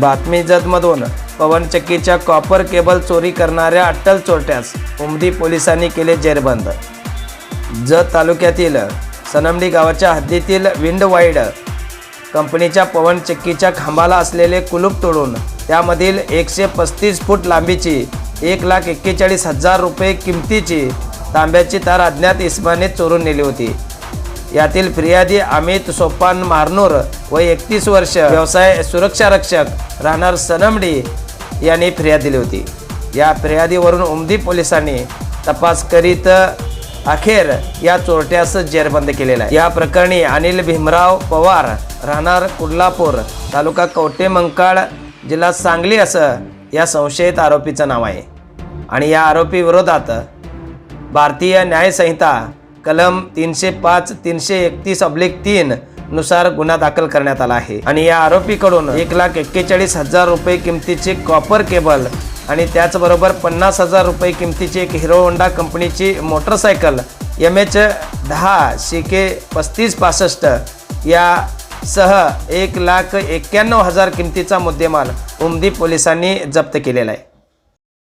बातमी जतमधून पवनचक्कीच्या copper cable चोरी करणाऱ्या अट्टल चोरट्यास उमदी पोलिसांनी केले जेरबंद. जत तालुक्यातील सनमडी गावाच्या हद्दीतील विंडवाईड कंपनीच्या पवनचक्कीच्या खांबाला असलेले कुलूप तोडून त्यामधील एकशे पस्तीस फूट लांबीची एक लाख एक्केचाळीस हजार रुपये किमतीची तांब्याची तार अज्ञात इस्माने चोरून नेली होती. यातील फिर्यादी अमित सोपान मारनूर व एकतीस वर्ष व्यवसाय सुरक्षा रक्षक राहणार सनमडी यांनी फिर्याद दिली होती. या फिर्यादीवरून उमदी पोलिसांनी तपास करीत अखेर या चोरट्यास जेरबंद केलेला आहे. या प्रकरणी अनिल भीमराव पवार राहणार कुडलापूर तालुका कवटे मंकाळ जिल्हा सांगली असं या संशयित आरोपीचं नाव आहे. आणि या आरोपी विरोधात भारतीय न्यायसंहिता कलम तीनशे पाच तीनशे एकतीस अब्लिक तीन नुसार गुन्हा दाखल करण्यात आला आहे. आणि या आरोपीकडून एक लाख एक्केचाळीस हजार रुपये किमतीची कॉपर केबल आणि त्याचबरोबर पन्नास हजार रुपये किमतीची एक हिरो होंडा कंपनीची मोटरसायकल एम एच दहा सी के पस्तीस पासष्ट या सह एक लाख एक्क्याण्णव हजार किमतीचा मुद्देमाल उमदी पोलिसांनी जप्त केलेला आहे.